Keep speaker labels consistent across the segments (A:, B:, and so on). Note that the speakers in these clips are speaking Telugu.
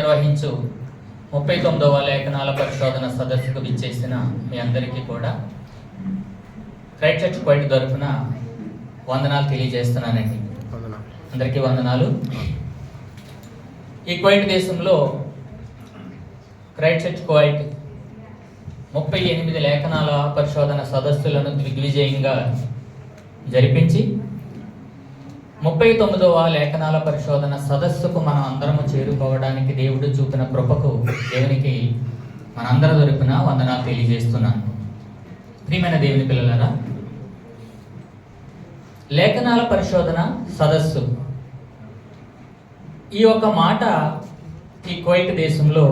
A: నిర్వహించు. ముప్పై తొమ్మిదవ లేఖనాల పరిశోధన సదస్సుకు విచ్చేసిన మీ అందరికీ కూడా క్రైట్ చర్చ్ బయట తరఫున వందనాలు తెలియజేస్తున్నానండి. అందరికీ వందనాలు. ఈ కువైట్ దేశంలో క్రైట్ చర్చ్ కువైట్ ముప్పై ఎనిమిది లేఖనాల పరిశోధన సదస్సులను దిగ్విజయంగా జరిపించి ముప్పై తొమ్మిదవ లేఖనాల పరిశోధన సదస్సుకు మనం అందరము చేరుకోవడానికి దేవుడు చూపిన కృపకు దేవునికి మనందరి తరపున వందనాలు తెలియజేస్తున్నాను. ప్రియమైన దేవుని పిల్లలరా లేఖనాల పరిశోధన సదస్సు. ఈ యొక్క మాట ఈ కోయిట్ దేశంలో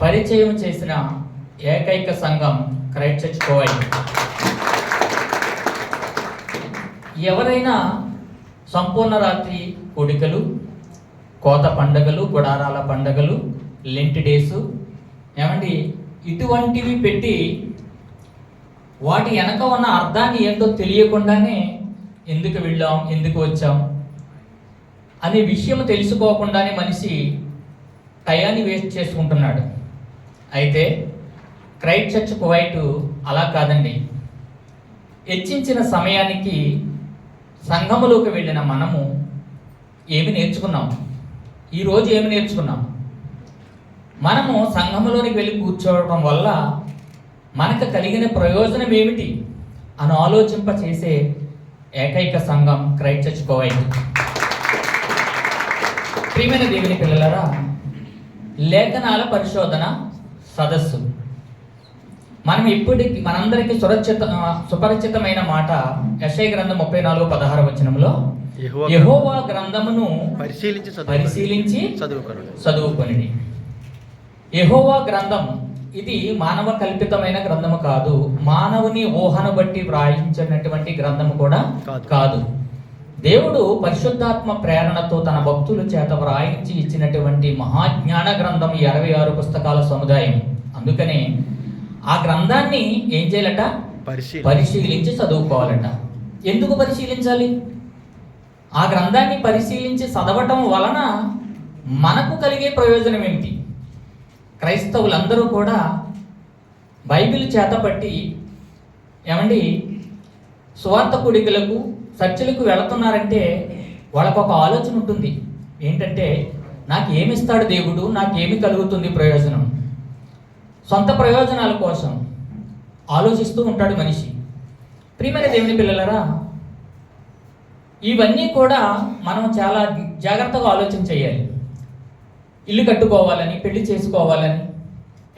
A: పరిచయం చేసిన ఏకైక సంఘం క్రైట్ చర్చ్ కోవై ఎవరైనా సంపూర్ణ రాత్రి కొడుకలు కోత పండగలు గుడారాల పండగలు లెంట్ డేసు ఏమండి ఇటువంటివి పెట్టి వాటి వెనక ఉన్న అర్థాన్ని ఏంటో తెలియకుండానే ఎందుకు వెళ్ళాం ఎందుకు వచ్చాం అనే విషయం తెలుసుకోకుండానే మనిషి టయాన్ని వేస్ట్ చేసుకుంటున్నాడు. అయితే క్రైట్ చర్చ్ కువైట్ అలా కాదండి. హెచ్చించిన సమయానికి సంఘములోకి వెళ్ళిన మనము ఏమి నేర్చుకున్నాం? ఈరోజు ఏమి నేర్చుకున్నాం? మనము సంఘములోనికి వెళ్ళి కూర్చోవడం వల్ల మనకు కలిగిన ప్రయోజనం ఏమిటి అని ఆలోచింప చేసే ఏకైక సంఘం క్రైట్ చర్చ్ కువైట్. ప్రియమైన దేవుని పిల్లలరా లేఖనాల పరిశోధన సదస్సు. మనం ఇప్పటికి మనందరికీ సురక్షిత సుపరిచితమైన మాట యశయ గ్రంథం ముప్పై నాలుగు పదహారు వచనంలో
B: యెహోవా
A: గ్రంథమును
B: పరిశీలించి
A: పరిశీలించి చదువుకొనిడి. యెహోవా గ్రంథం ఇది మానవ కల్పితమైన గ్రంథము కాదు. మానవుని ఊహను బట్టి వ్రాయించినటువంటి గ్రంథము కూడా
B: కాదు.
A: దేవుడు పరిశుద్ధాత్మ ప్రేరణతో తన భక్తుల చేత వ్రాయించి ఇచ్చినటువంటి మహాజ్ఞాన గ్రంథం ఈ అరవై ఆరు పుస్తకాల సముదాయం. అందుకనే ఆ గ్రంథాన్ని ఏం చేయాలట?
B: పరిశీలి
A: పరిశీలించి చదువుకోవాలట. ఎందుకు పరిశీలించాలి? ఆ గ్రంథాన్ని పరిశీలించి చదవటం వలన మనకు కలిగే ప్రయోజనం ఏమిటి? క్రైస్తవులందరూ కూడా బైబిల్ చేతపట్టి ఏమండి? సువార్త కుడికలకు చర్చిలకు వెళుతున్నారంటే వాళ్ళకు ఒక ఆలోచన ఉంటుంది. ఏంటంటే నాకు ఏమిస్తాడు దేవుడు? నాకేమి కలుగుతుంది ప్రయోజనం? సొంత ప్రయోజనాల కోసం ఆలోచిస్తూ ఉంటాడు మనిషి. ప్రియమైన దేవుని పిల్లలరా ఇవన్నీ కూడా మనం చాలా జాగ్రత్తగా ఆలోచన చేయాలి. ఇల్లు కట్టుకోవాలని పెళ్ళి చేసుకోవాలని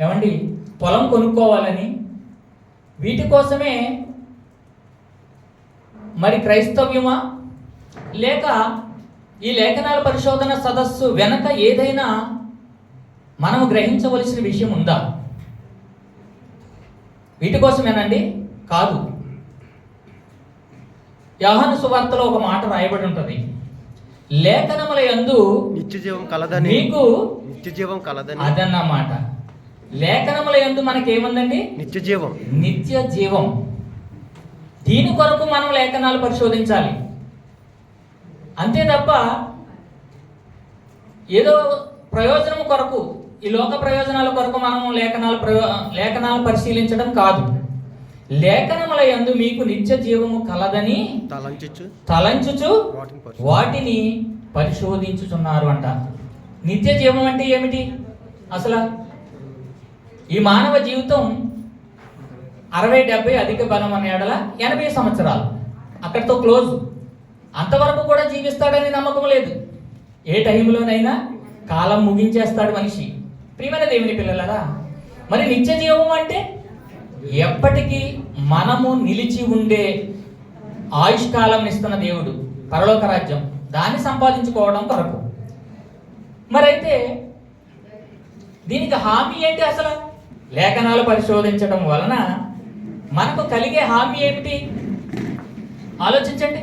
A: ఏమండి పొలం కొనుక్కోవాలని వీటి కోసమే మరి క్రైస్తవ్యమా? లేక ఈ లేఖనాల పరిశోధన సదస్సు వెనక ఏదైనా మనం గ్రహించవలసిన విషయం ఉందా? వీటి కోసమేనండి? కాదు. యాహాను సువార్తలో ఒక మాట రాయబడి ఉంటుంది. లేఖనముల యందు
B: నిత్య జీవం కలదని
A: మీకు
B: నిత్య జీవం కలదని.
A: అదన్నమాట. లేఖనముల యందు మనకి ఏముందండి
B: నిత్య జీవం
A: నిత్య జీవం దీని కొరకు మనం లేఖనాలు పరిశోధించాలి. అంతే తప్ప ఏదో ప్రయోజనం కొరకు ఈ లోక ప్రయోజనాల కొరకు మనం లేఖనాలు ప్రయో లేఖనాలు పరిశీలించడం కాదు. లేఖనముల యందు మీకు నిత్య జీవము కలదని తలంచుచు
B: వాటిని
A: పరిశోధించుచున్నారు అంట. నిత్య జీవం అంటే ఏమిటి? అసలు ఈ మానవ జీవితం అరవై డెబ్బై అధిక బలం అనే ఎడల ఎనభై సంవత్సరాలు. అక్కడితో క్లోజ్. అంతవరకు కూడా జీవిస్తాడని నమ్మకం లేదు. ఏ టైంలోనైనా కాలం ముగించేస్తాడు మనిషి. ప్రియమైన దేవుని పిల్లలరా మరి నిత్య జీవం అంటే ఎప్పటికీ మనము నిలిచి ఉండే ఆయుష్కాలం ఇస్తున్న దేవుడు పరలోక రాజ్యం. దాన్ని సంపాదించుకోవడం కొరకు. మరైతే దీనికి హామీ ఏంటి అసలు? లేఖనాలు పరిశోధించడం వలన మనకు కలిగే హామీ ఏమిటి? ఆలోచించండి.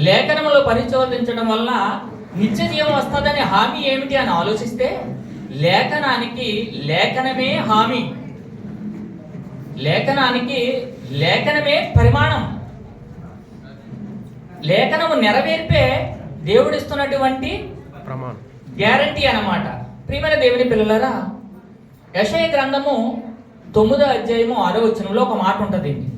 A: లేఖనములు పరిశోధించడం వలన నిత్య జీవం వస్తుందనే హామీ ఏమిటి అని ఆలోచిస్తే లేఖనానికి లేఖనమే హామీ. లేఖనానికి లేఖనమే పరిమాణం. లేఖనము నెరవేర్పే దేవుడిస్తున్నటువంటి
B: ప్రమాణం.
A: గ్యారంటీ అన్నమాట. ప్రియమైన దేవుని పిల్లలారా యశయ గ్రంథము తొమ్మిదో అధ్యాయము ఆరో వచనంలో ఒక మాట ఉంటుంది.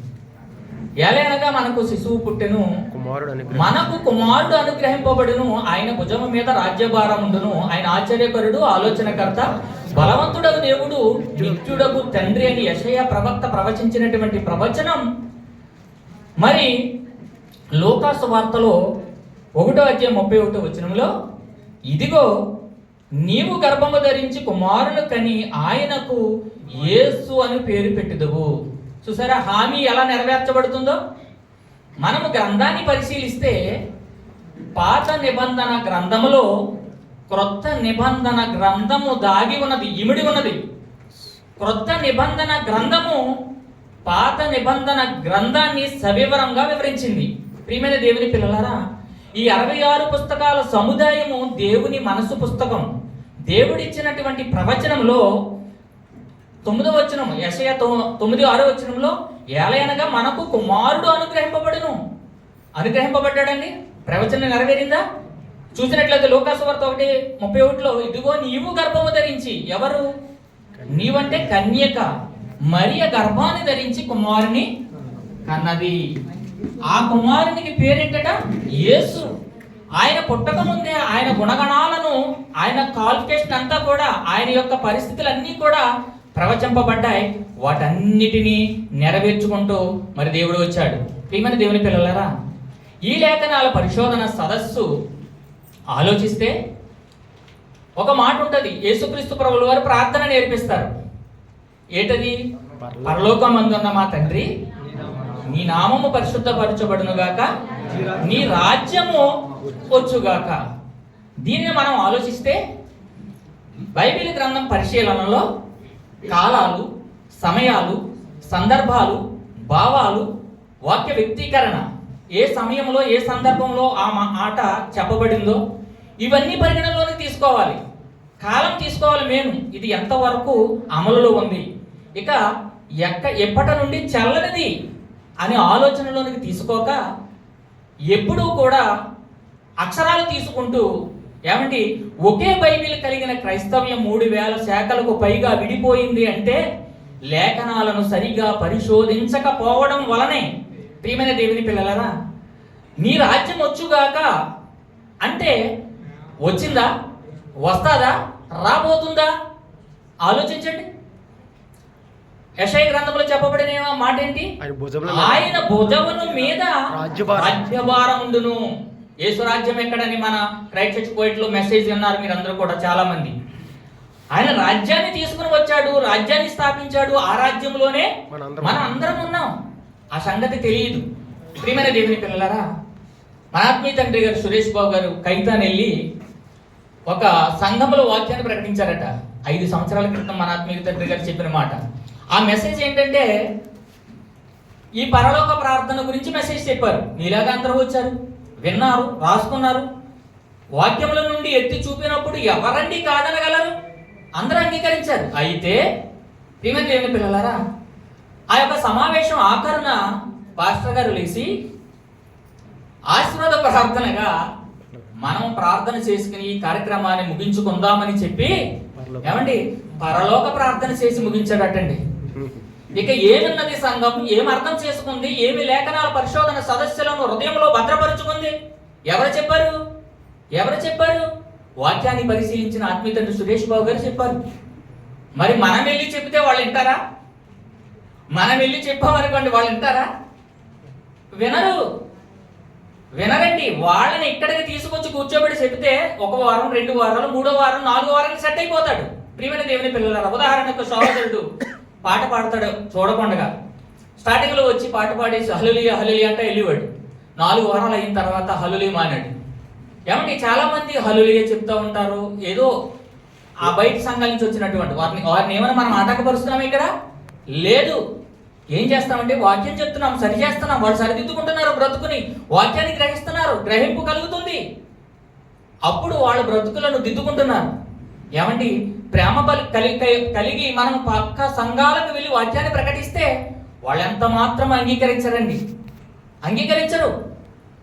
A: ఎలయనగా మనకు శిశువు పుట్టెను
B: కుమారుడు
A: మనకు కుమారుడు అనుగ్రహింపబడును. ఆయన భుజము మీద రాజ్యభారం ఉండును. ఆయన ఆశ్చర్యకరుడు ఆలోచనకర్త బలవంతుడగు దేవుడు నిత్యుడకు తండ్రి అని యశయ ప్రవక్త ప్రవచించినటువంటి ప్రవచనం. మరి లోకాసు వార్తలో ఒకటో అధ్యాయం ముప్పై ఒకటో వచనంలో ఇదిగో నీవు గర్భము ధరించి కుమారుడు కని ఆయనకు యేసు అని పేరు పెట్టుదువు. చూసారా? హామీ ఎలా నెరవేర్చబడుతుందో? మనము గ్రంథాన్ని పరిశీలిస్తే పాత నిబంధన గ్రంథములో క్రొత్త నిబంధన గ్రంథము దాగి ఉన్నది ఇమిడి ఉన్నది. క్రొత్త నిబంధన గ్రంథము పాత నిబంధన గ్రంథాన్ని సవివరంగా వివరించింది. ప్రియమైన దేవుని పిల్లలారా ఈ అరవై ఆరు పుస్తకాల సముదాయము దేవుని మనసు పుస్తకం. దేవుడిచ్చినటువంటి ప్రవచనంలో తొమ్మిదో వచనం యశయ తొమ్మిది ఆరో వచనంలో ఏలయనగా మనకు కుమారుడు అనుగ్రహింపబడును. అనుగ్రహింపబడ్డాడండి? ప్రవచనం నెరవేరిందా? చూసినట్లయితే లోకాసువార్త ఒకటి ముప్పై ఒకటిలో ఇదిగో నీవు గర్భము ధరించి ఎవరు? నీవంటే కన్యక. మరియ గర్భాన్ని ధరించి కుమారుని కన్నది. ఆ కుమారునికి పేరేంటట? యేసు. ఆయన పుట్టక ముందే ఆయన గుణగణాలను ఆయన క్వాలిఫికేషన్ అంతా కూడా ఆయన యొక్క పరిస్థితులన్నీ కూడా ప్రవచింపబడ్డాయి. వాటన్నిటినీ నెరవేర్చుకుంటూ మరి దేవుడు వచ్చాడు. ప్రియమైన దేవుని పిల్లలరా ఈ లేఖనాల పరిశోధన సదస్సు ఆలోచిస్తే ఒక మాట ఉంటుంది. యేసుక్రీస్తు ప్రభుల వారు ప్రార్థన నేర్పిస్తారు. ఏంటది? పరలోకమందున్న మా తండ్రి నీ నామము పరిశుద్ధపరచబడునుగాక నీ రాజ్యము వచ్చుగాక. దీన్ని మనం ఆలోచిస్తే బైబిల్ గ్రంథం పరిశీలనలో కాలాలు సమయాలు సందర్భాలు భావాలు వాక్య వ్యక్తీకరణ. ఏ సమయంలో ఏ సందర్భంలో ఆ మా- ఆట చెప్పబడిందో ఇవన్నీ పరిగణనలోకి తీసుకోవాలి. కాలం తీసుకోవాలి మేము ఇది ఎంతవరకు అమలులో ఉంది? ఇక ఎక్క ఎప్పటి నుండి చల్లనిది అనే ఆలోచనలోనికి తీసుకోక ఎప్పుడూ కూడా అక్షరాలు తీసుకుంటూ ఏమండి? ఒకే బైబిల్ కలిగిన క్రైస్తవ్యం మూడు వేల శాఖలకు పైగా విడిపోయింది అంటే లేఖనాలను సరిగా పరిశోధించకపోవడం వలనే. ప్రియమైన దేవుని పిల్లలరా నీ రాజ్యం వచ్చుగాక అంటే వచ్చిందా? వస్తాదా? రాబోతుందా? ఆలోచించండి. యశయ గ్రంథంలో చెప్పబడిన మాట ఏంటి?
B: ఆయన
A: భుజమును మీద.
B: రాజ్యభారం
A: ఉండును. యేసు రాజ్యం ఎక్కడని మన క్రైస్ట్ చర్చ్ పోయిట్లో మెసేజ్ విన్నారు మీరు అందరూ కూడా చాలా మంది ఆయన రాజ్యాన్ని తీసుకుని వచ్చాడు రాజ్యాన్ని స్థాపించాడు ఆ రాజ్యంలోనే మన అందరం ఉన్నాం. ఆ సంగతి తెలియదు. ప్రియమైన దేవుని పిల్లలారా మన ఆత్మీయ తండ్రి గారు సురేష్ బాబు గారు కైతాన్ వెళ్ళి ఒక సంఘంలో వాక్యాన్ని ప్రకటించారట. ఐదు సంవత్సరాల క్రితం మన ఆత్మీయ తండ్రి గారు చెప్పిన మాట. ఆ మెసేజ్ ఏంటంటే ఈ పరలోక ప్రార్థన గురించి మెసేజ్ చెప్పారు. మీలాగా అందరూ వచ్చారు. విన్నారు రాసుకున్నారు. వాక్యముల నుండి ఎత్తి చూపినప్పుడు ఎవరండి కాదనగలరు? అందరూ అంగీకరించారు. అయితే ప్రియమైన దేవుని పిల్లలారా ఆ యొక్క సమావేశం ఆఖరున పాస్టర్ గారు లేచి ఆశీర్వాద ప్రార్థనగా మనం ప్రార్థన చేసుకుని ఈ కార్యక్రమాన్ని ముగించుకుందామని చెప్పి ఏమండి? పరలోక ప్రార్థన చేసి ముగించాడటండి. ఇక ఏమున్నది సంఘం? ఏం అర్థం చేసుకుంది? ఏమి లేఖనాల పరిశోధన సదస్సులను హృదయంలో భద్రపరుచుకుంది? ఎవరు చెప్పారు? ఎవరు చెప్పారు? వాక్యాన్ని పరిశీలించిన ఆత్మీయ సురేష్ బాబు గారు చెప్పారు. మరి మనం వెళ్ళి చెప్తే వాళ్ళు వింటారా? మనం వెళ్ళి చెప్పామనుకోండి వాళ్ళు వింటారా? వినరు. వినరండి. వాళ్ళని ఇక్కడికి తీసుకొచ్చి కూర్చోబెట్టి చెప్తే ఒక వారం రెండు వారాలు మూడో వారం నాలుగో వారానికి సెట్ అయిపోతాడు. ప్రియమైన దేవుని పిల్లల ఉదాహరణకు సహోదరుడు. పాట పాడతాడు చూడకుండా స్టార్టింగ్లో వచ్చి పాట పాడేసి హలులి హలులి అంటే వెళ్ళేవాడు. నాలుగు వారాలు అయిన తర్వాత హలులి మానాడు. ఏమండి చాలామంది హలులిగా చెప్తూ ఉంటారు. ఏదో ఆ బయట సంఘాల నుంచి వచ్చినటువంటి వారిని వారిని ఏమైనా మనం ఆటంకపరుస్తున్నాం ఇక్కడ? లేదు. ఏం చేస్తామంటే వాక్యం చెప్తున్నాం సరి చేస్తున్నాం. వాళ్ళు సరిదిద్దుకుంటున్నారు బ్రతుకుని. వాక్యాన్ని గ్రహిస్తున్నారు. గ్రహింపు కలుగుతుంది. అప్పుడు వాళ్ళ బ్రతుకులను దిద్దుకుంటున్నారు. ఏమండి ప్రేమ బలి కలిగి కలిగి మనం పక్క సంఘాలకు వెళ్ళి వాక్యాన్ని ప్రకటిస్తే వాళ్ళు ఎంత మాత్రం అంగీకరించరండి. అంగీకరించరు.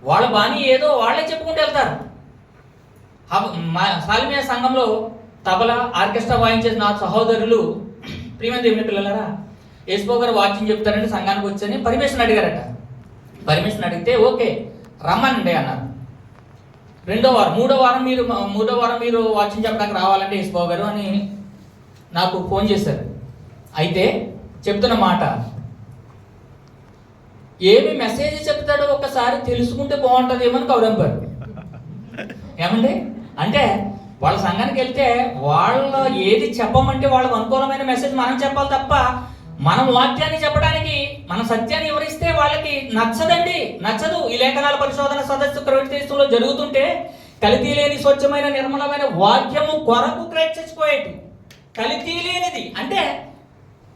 A: వాళ్ళ బాణి ఏదో వాళ్ళే చెప్పుకుంటూ వెళ్తారు. సాల్మియా సంఘంలో తబలా ఆర్కెస్ట్రా వాయించే నా సహోదరులు ప్రియమైన దేవుని పిల్లలరా యేసుపో గారు వాక్యం చెప్తారని సంఘానికి వచ్చని పర్మిషన్ అడిగారట. పర్మిషన్ అడిగితే ఓకే రమ్మనండి అన్నారు. రెండో వారం మూడో వారం మీరు మూడో వారం మీరు వాచింగ్ చెప్పడానికి రావాలంటే యేసుపో గారు అని నాకు ఫోన్ చేశారు. అయితే చెప్తున్న మాట ఏమి మెసేజ్ చెప్తాడో ఒకసారి తెలుసుకుంటే బాగుంటుందేమో అని కౌరంపారు. ఏమండి? అంటే వాళ్ళ సంఘానికి వెళ్తే వాళ్ళ ఏది చెప్పమంటే వాళ్ళకు అనుకూలమైన మెసేజ్ మనం చెప్పాలి తప్ప మనం వాక్యాన్ని చెప్పడానికి మన సత్యాన్ని వివరిస్తే వాళ్ళకి నచ్చదండి నచ్చదు. ఈ లేఖనాల పరిశోధన సదస్సు క్రమదేశంలో జరుగుతుంటే కల్తీ లేని స్వచ్ఛమైన నిర్మలమైన వాక్యము కొరకు క్రైట్ కల్తీ లేనిది. అంటే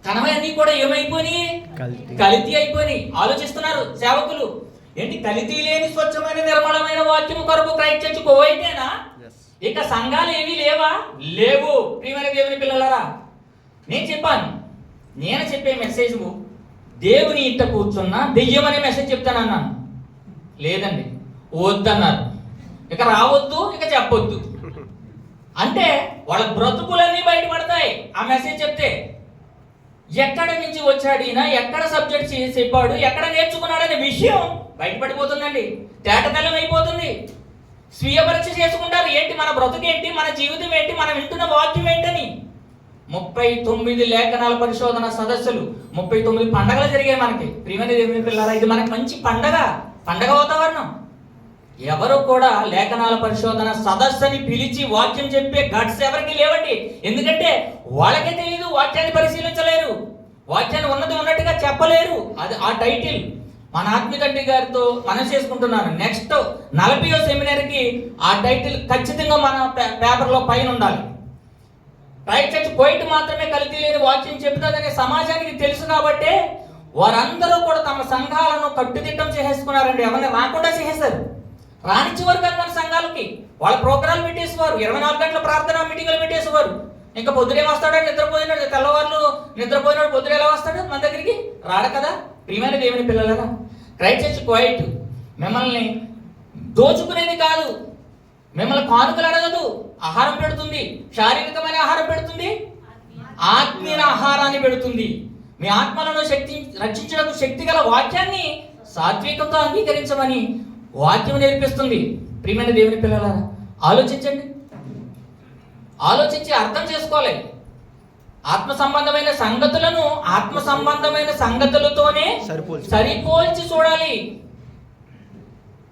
A: కనవన్నీ కూడా ఏమైపోయినాయి?
B: కల్తీ.
A: కల్తీ అయిపోయినాయి. ఆలోచిస్తున్నారు సేవకులు. ఏంటి కల్తీ లేని స్వచ్ఛమైన నిర్మలమైన వాక్యము కొరకు క్రైస్ట్ కోవైతేనా ఇక సంఘాలు ఏమీ లేవా? లేవు. ప్రియమైన దేవుని పిల్లలారా నేను చెప్పాను. నేను చెప్పే మెసేజ్ దేవుని ఇంట కూర్చున్న దెయ్యం అనే మెసేజ్ చెప్తానన్నాను. లేదండి వద్దన్నారు. ఇక రావద్దు ఇక చెప్పొద్దు. అంటే వాళ్ళ బ్రతుకులన్నీ బయటపడతాయి ఆ మెసేజ్ చెప్తే. ఎక్కడ నుంచి వచ్చాడు ఈయన? ఎక్కడ సబ్జెక్ట్ చెప్పాడు? ఎక్కడ నేర్చుకున్నాడనే విషయం బయటపడిపోతుందండి. తేటతెల్లం అయిపోతుంది. స్వీయ పరీక్ష చేసుకుంటారు. ఏంటి మన బ్రతుకేంటి? మన జీవితం ఏంటి? మనం వింటున్న వాక్యం ఏంటని. ముప్పై తొమ్మిది లేఖనాల పరిశోధన సదస్సులు ముప్పై తొమ్మిది పండగలు జరిగాయి మనకి. ప్రియమైన దేవుని పిల్లరా ఇది మనకి మంచి పండగ పండగ వాతావరణం. ఎవరు కూడా లేఖనాల పరిశోధన సదస్సుని పిలిచి వాక్యం చెప్పే గట్స్ ఎవరికి లేవండి. ఎందుకంటే వాళ్ళకే తెలియదు వాక్యాన్ని పరిశీలించలేరు. వాక్యాన్ని ఉన్నది ఉన్నట్టుగా చెప్పలేరు. అది ఆ టైటిల్. మన ఆత్మీతండ్రి గారితో మనం చేసుకుంటున్నాను. నెక్స్ట్ నలభయో సెమినార్కి ఆ టైటిల్ ఖచ్చితంగా మన పేపర్లో పైన ఉండాలి. రైట్ చర్చ్ పోయిట్ మాత్రమే కలిసి లేని వాక్యం చెబుతుందనే సమాజానికి తెలుసు కాబట్టే వారందరూ కూడా తమ సంఘాలను కట్టుదిట్టం చేసేసుకున్నారండి. ఎవరిని రాకుండా చేసేసారు రానిచ్చేవారు కాదు మన సంఘాలకి. వాళ్ళ ప్రోగ్రాలు పెట్టేసేవారు. ఇరవై నాలుగు గంటల ప్రార్థన మీటింగులు పెట్టేసేవారు. ఇంకా పొద్దునే వస్తాడు నిద్రపోయినాడు. తెల్లవారులు నిద్రపోయినాడు. పొద్దున ఎలా వస్తాడు మన దగ్గరికి? రాడు కదా. ప్రియమైన దేవుని పిల్లలరా క్రైస్ట్ చర్చ్ క్వైట్ మిమ్మల్ని దోచుకునేది కాదు. మిమ్మల్ని కానుకలు అడగదు. ఆహారం పెడుతుంది. శారీరకమైన ఆహారం పెడుతుంది. ఆత్మీయ ఆహారాన్ని పెడుతుంది. మీ ఆత్మలను శక్తి రక్షించడానికి శక్తి గల వాక్యాన్ని సాత్వికంతో అంగీకరించమని వాక్యం నేర్పిస్తుంది. ప్రియమైన దేవుని పిల్లలారా ఆలోచించండి. ఆలోచించి అర్థం చేసుకోవాలి. ఆత్మ సంబంధమైన సంగతులను ఆత్మ సంబంధమైన సంగతులతోనే.
B: సరిపోల్చి
A: చూడాలి.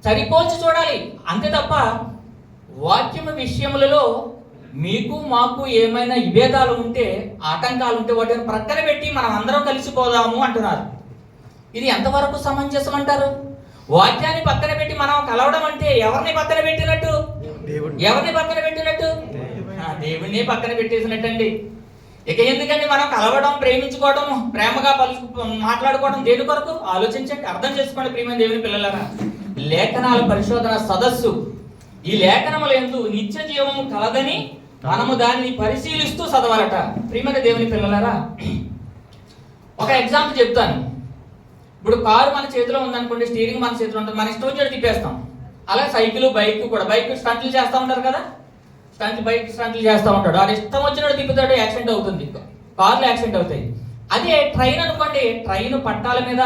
A: సరిపోల్చి చూడాలి. అంతే తప్ప వాక్యము విషయములలో మీకు మాకు ఏమైనా విభేదాలు ఉంటే ఆటంకాలు ఉంటే వాటిని ప్రక్కన పెట్టి మనం అందరం కలిసిపోదాము అంటున్నారు. ఇది ఎంతవరకు సమంజసం అంటారు? వాక్యాన్ని పక్కన పెట్టి మనం కలవడం అంటే ఎవరిని పక్కన పెట్టినట్టు? ఎవరిని పక్కన పెట్టినట్టు? దేవుణ్ణి పక్కన పెట్టేసినట్టండి. ఇక ఎందుకండి మనం కలవడం ప్రేమించుకోవడం ప్రేమగా పలుకు మాట్లాడుకోవడం దేని కొరకు? ఆలోచించండి అర్థం చేసుకోండి ప్రియమైన దేవుని పిల్లలరా. లేఖనాల పరిశోధన సదస్సు. ఈ లేఖనముల ఎందు నిత్య జీవము కలదని మనము దానిని పరిశీలిస్తూ చదవాలట. ప్రియమైన దేవుని పిల్లలరా ఒక ఎగ్జాంపుల్ చెప్తాను. ఇప్పుడు కారు మన చేతిలో ఉందనుకోండి స్టీరింగ్ మన చేతిలో ఉంటుంది మన ఇష్టం వచ్చి తిప్పేస్తాం. అలా సైకిల్ బైక్ కూడా బైక్ స్టంట్లు చేస్తూ ఉంటారు కదా? స్టంట్లు బైక్ స్టంట్లు చేస్తూ ఉంటాడు. వాడు ఇష్టం వచ్చినట్టు తిప్పుతాడు యాక్సిడెంట్ అవుతుంది. కార్లు యాక్సిడెంట్ అవుతాయి. అదే ట్రైన్ అనుకోండి ట్రైన్ పట్టాల మీద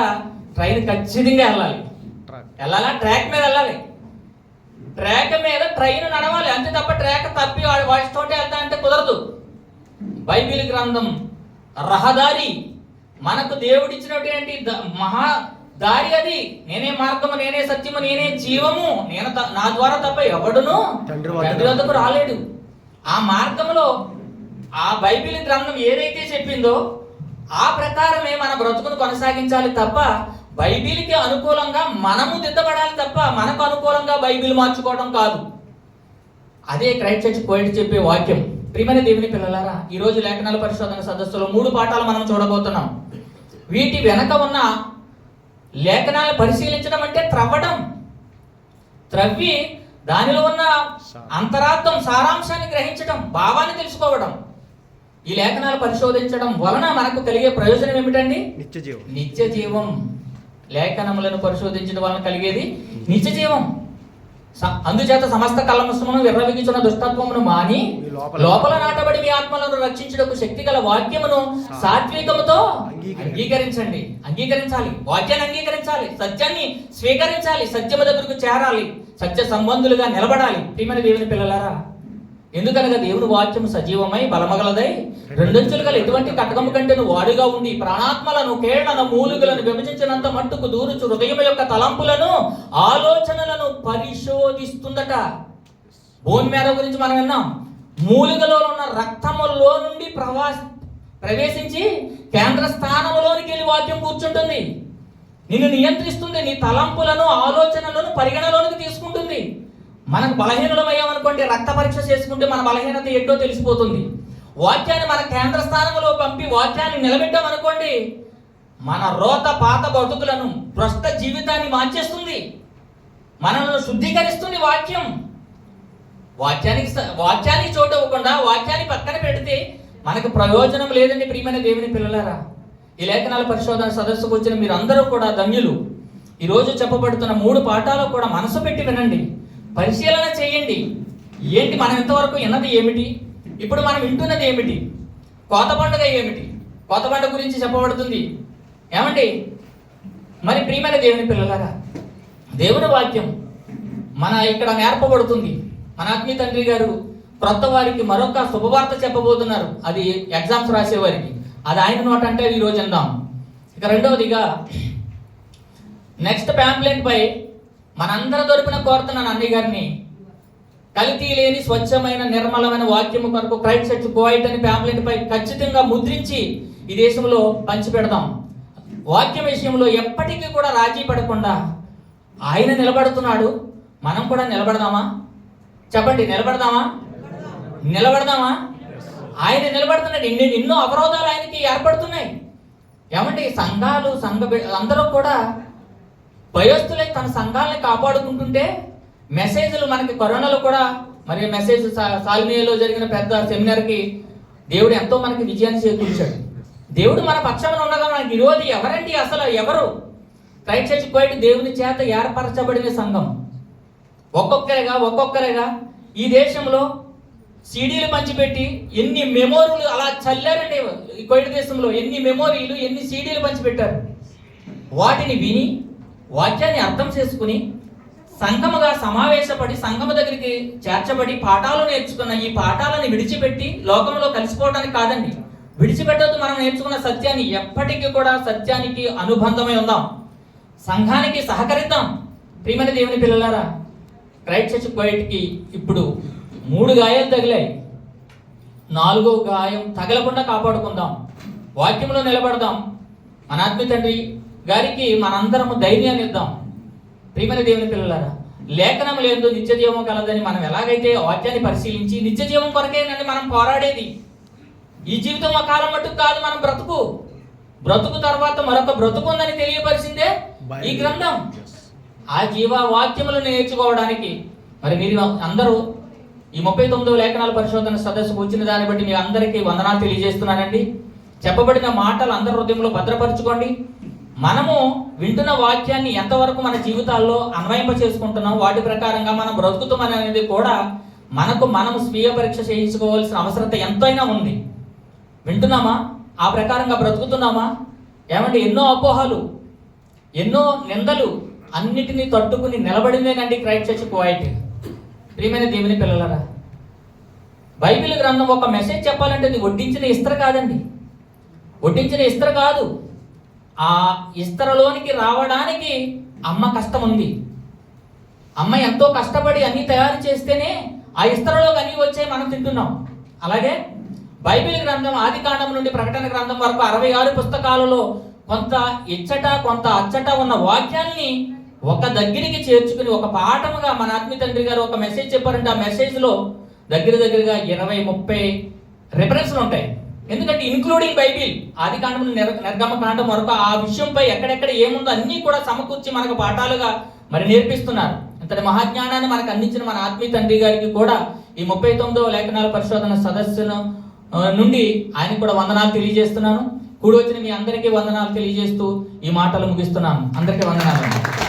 A: ట్రైన్ ఖచ్చితంగా వెళ్ళాలి. వెళ్ళాలా? ట్రాక్ మీద వెళ్ళాలి. ట్రాక్ మీద ట్రైన్ నడవాలి. అంతే తప్ప ట్రాక్ తప్పి వాడి ఇష్టం వెళ్తా అంటే కుదరదు. బైబిల్ గ్రంథం రహదారి. మనకు దేవుడిచ్చినటువంటి మహా దారి అది. నేనే మార్గము నేనే సత్యము నేనే జీవము. నేను నా ద్వారా తప్ప ఎవడును
B: తండ్రి వద్దకు
A: రాలేడు. ఆ మార్గంలో ఆ బైబిల్ గ్రంథం ఏదైతే చెప్పిందో ఆ ప్రకారమే మన బ్రతుకును కొనసాగించాలి తప్ప బైబిల్కి అనుకూలంగా మనము దిద్దబడాలి తప్ప మనకు అనుకూలంగా బైబిల్ మార్చుకోవడం కాదు. అదే క్రైస్ట్ చర్చ్ పోయిట్ చెప్పే వాక్యం. ప్రియమైన దేవుని పిల్లలారా ఈ రోజు లేఖనాల పరిశోధన సదస్సులో మూడు పాఠాలు మనం చూడబోతున్నాం. వీటి వెనక ఉన్న లేఖనాలు పరిశీలించడం అంటే త్రవ్వడం. త్రవ్వి దానిలో ఉన్న అంతరార్థం సారాంశాన్ని గ్రహించడం భావాన్ని తెలుసుకోవడం. ఈ లేఖనాలు పరిశోధించడం వలన మనకు కలిగే ప్రయోజనం ఏమిటండి?
B: నిత్య జీవం.
A: నిత్య జీవం. లేఖనములను పరిశోధించడం వలన కలిగేది నిత్య జీవం. అందుచేత సమస్త కలమస్సును విర్రవిగుచున్న దుష్టత్వమును మాని
B: లోపల-
A: నాటబడి మీ ఆత్మలను రక్షించుటకు శక్తి గల వాక్యమును సాత్వికముతో
B: అంగీకరించండి.
A: అంగీకరించండి. అంగీకరించాలి. వాక్యాన్ని అంగీకరించాలి. సత్యాన్ని స్వీకరించాలి. సత్యము దగ్గరకు చేరాలి. సత్య సంబంధులుగా నిలబడాలి. ప్రియమైన దేవుని పిల్లలారా ఎందుకనగా దేవుని వాక్యం సజీవమై బలమగలదై రెండంచులు గల ఎటువంటి కటకము కంటేను వాడుగా ఉండి ప్రాణాత్మలను కేళ్ళను మూలుగులను విభజించినంత మట్టుకు దూరుచు హృదయం యొక్క తలంపులను ఆలోచనలను పరిశోధిస్తుందట. బోన్ మేర గురించి మనం విన్నాం. మూలికలో ఉన్న రక్తములో నుండి ప్రవాస ప్రవేశించి కేంద్ర స్థానంలోనికి వెళ్ళి వాక్యం కూర్చుంటుంది. నిన్ను నియంత్రిస్తుంది నీ తలంపులను ఆలోచనలను పరిగణలోనికి తీసుకుంటుంది. మనం బలహీనలం అయ్యామనుకోండి రక్త పరీక్ష చేసుకుంటే మన బలహీనత ఏంటో తెలిసిపోతుంది. వాక్యాన్ని మన కేంద్ర స్థానంలో పంపి వాక్యాన్ని నిలబెట్టామనుకోండి మన రోత పాత బతుకులను ప్రస్తుత జీవితాన్ని మార్చేస్తుంది. మనల్ని శుద్ధీకరిస్తుంది వాక్యం. వాక్యానికి వాక్యానికి చోటు ఇవ్వకుండా వాక్యాన్ని పక్కన పెడితే మనకు ప్రయోజనం లేదండి ప్రియమైన దేవుని పిల్లలారా. ఈ లేఖనాల పరిశోధన సదస్సుకు వచ్చిన మీరందరూ కూడా ధన్యులు. ఈరోజు చెప్పబడుతున్న మూడు పాఠాలు కూడా మనసు పెట్టి వినండి. పరిశీలన చేయండి. ఏంటి మనం ఇంతవరకు విన్నది ఏమిటి? ఇప్పుడు మనం వింటున్నది ఏమిటి? కోత పండుగ ఏమిటి? కోత పండుగ గురించి చెప్పబడుతుంది. ఏమండి? మరి ప్రియమైన దేవుని పిల్లలారా దేవుని వాక్యం మన ఇక్కడ నేర్పబడుతుంది. మన ఆత్మీయ తండ్రి గారు క్రొత్త వారికి మరొక శుభవార్త చెప్పబోతున్నారు. అది ఎగ్జామ్స్ రాసేవారికి. అది ఆయన నోట అంటే ఈ అందాం ఇక రెండవదిగా నెక్స్ట్ ప్యాంప్లెట్ పై మనందరి తరపున కోరుతున్నాను అన్నయ్య గారిని. కల్తీ లేని స్వచ్ఛమైన నిర్మలమైన వాక్యము కొరకు క్రైట్ చర్చ్ కోయిట్ అని ప్యాంప్లెట్పై ఖచ్చితంగా ముద్రించి ఈ దేశంలో పంచిపెడదాం. వాక్యం విషయంలో ఎప్పటికీ కూడా రాజీ పడకుండా ఆయన నిలబడుతున్నాడు. మనం కూడా నిలబడదామా? చెప్పండి నిలబడదామా? నిలబడదామా? ఆయన నిలబడుతున్నాడు. ఇన్ని ఎన్నో అవరోధాలు ఆయనకి ఏర్పడుతున్నాయి. ఏమంటే సంఘాలు సంఘ అందరూ కూడా భయస్తులై తన సంఘాలని కాపాడుకుంటుంటే మెసేజ్లు మనకి కరోనాలో కూడా మరి మెసేజ్ సాల్మియాలో జరిగిన పెద్ద సెమినార్కి దేవుడు ఎంతో మనకి విజయాన్ని చేకూర్చాడు. దేవుడు మన పక్షాన ఉండగా మనకి విరోధి ఎవరండి? అసలు ఎవరు? క్రైస్ట్ చర్చ్ దేవుని చేత ఏర్పరచబడిన సంఘం. ఒక్కొక్కరిగా ఒక్కొక్కరిగా ఈ దేశంలో సీడీలు పంచిపెట్టి ఎన్ని మెమోరీలు అలా చల్లారండి ఈ కోయిట్ దేశంలో ఎన్ని మెమోరీలు ఎన్ని సీడీలు పంచిపెట్టారు? వాటిని విని వాక్యాన్ని అర్థం చేసుకుని సంఘముగా సమావేశపడి సంఘము దగ్గరికి చేర్చబడి పాఠాలు నేర్చుకున్న ఈ పాఠాలను విడిచిపెట్టి లోకంలో కలిసిపోవడానికి కాదండి. విడిచిపెట్టద్దు మనం నేర్చుకున్న సత్యాన్ని ఎప్పటికీ కూడా సత్యానికి అనుబంధమై ఉందాం. సంఘానికి సహకరిద్దాం. ప్రియమైన దేవుని పిల్లలారా క్రైస్ట్ చర్చ్ బయటికి ఇప్పుడు మూడు గాయాలు తగిలాయి. నాలుగో గాయం తగలకుండా కాపాడుకుందాం. వాక్యంలో నిలబడదాం. మన తండ్రి గారికి మనందరము ధైర్యాన్ని ఇద్దాం. ప్రియమైన దేవుని పిల్లలారా లేఖనం లేదు నిత్య జీవం కలదని మనం ఎలాగైతే వాక్యాన్ని పరిశీలించి నిత్య జీవం కొరకేనండి మనం పోరాడేది? ఈ జీవితం ఆ కాలం మట్టుకు కాదు మనం బ్రతుకు. బ్రతుకు తర్వాత మరొక బ్రతుకు ఉందని తెలియపరిచిందే ఈ గ్రంథం. ఆ జీవ వాక్యములను నేర్చుకోవడానికి మరి మీరు అందరూ ఈ ముప్పై తొమ్మిదవ లేఖనాల పరిశోధన సదస్సుకు వచ్చిన దాన్ని బట్టి మీ అందరికీ వందనాలు తెలియజేస్తున్నానండి. చెప్పబడిన మాటలు అందరి హృదయంలో భద్రపరచుకోండి. మనము వింటున్న వాక్యాన్ని ఎంతవరకు మన జీవితాల్లో అన్వయింప చేసుకుంటున్నాం వాటి ప్రకారంగా మనం బ్రతుకుతాం అనేది కూడా మనకు మనం స్వీయ పరీక్ష చేయించుకోవాల్సిన అవసరత ఎంతైనా ఉంది. వింటున్నామా? ఆ ప్రకారంగా బ్రతుకుతున్నామా? ఏమంటే ఎన్నో అపోహలు ఎన్నో నిందలు అన్నిటినీ తట్టుకుని నిలబడిందేనండి క్రైస్ట్ చర్చ్ క్వైట్ ప్రియమైన దేవుని పిల్లలరా బైబిల్ గ్రంథం ఒక మెసేజ్ చెప్పాలంటే అది వడ్డించిన ఇస్త్ర కాదండి. వడ్డించిన ఇస్త్ర కాదు. ఆ ఇస్త్రలోనికి రావడానికి అమ్మ కష్టం ఉంది అమ్మ ఎంతో కష్టపడి అన్నీ తయారు చేస్తేనే ఆ ఇస్త్రలోకి అన్నీ వచ్చాయి మనం తింటున్నాం. అలాగే బైబిల్ గ్రంథం ఆది కాండం నుండి ప్రకటన గ్రంథం వరకు అరవై ఆరు పుస్తకాలలో కొంత ఇచ్చట కొంత అచ్చట ఉన్న వాక్యాల్ని ఒక దగ్గరికి చేర్చుకుని ఒక పాఠముగా మన ఆత్మీ తండ్రి గారు ఒక మెసేజ్ చెప్పారంటే ఆ మెసేజ్లో దగ్గర దగ్గరగా ఇరవై ముప్పై రిఫరెన్స్లు ఉంటాయి. ఎందుకంటే ఇన్క్లూడింగ్ బైబిల్ ఆది కాండం నిర్గమ కాండం వరకు ఆ విషయంపై ఎక్కడెక్కడ ఏముందో అన్నీ కూడా సమకూర్చి మనకు పాఠాలుగా మరి నేర్పిస్తున్నారు. అంతటి మహాజ్ఞానాన్ని మనకు అందించిన మన ఆత్మీయ తండ్రి గారికి కూడా ఈ ముప్పై తొమ్మిదవ లేఖనాల పరిశోధన సదస్సును నుండి ఆయనకు కూడా వందనాలు తెలియజేస్తున్నాను. కూడి వచ్చిన మీ అందరికీ వందనాలు తెలియజేస్తూ ఈ మాటలు ముగిస్తున్నాను. అందరికీ వందనాలు.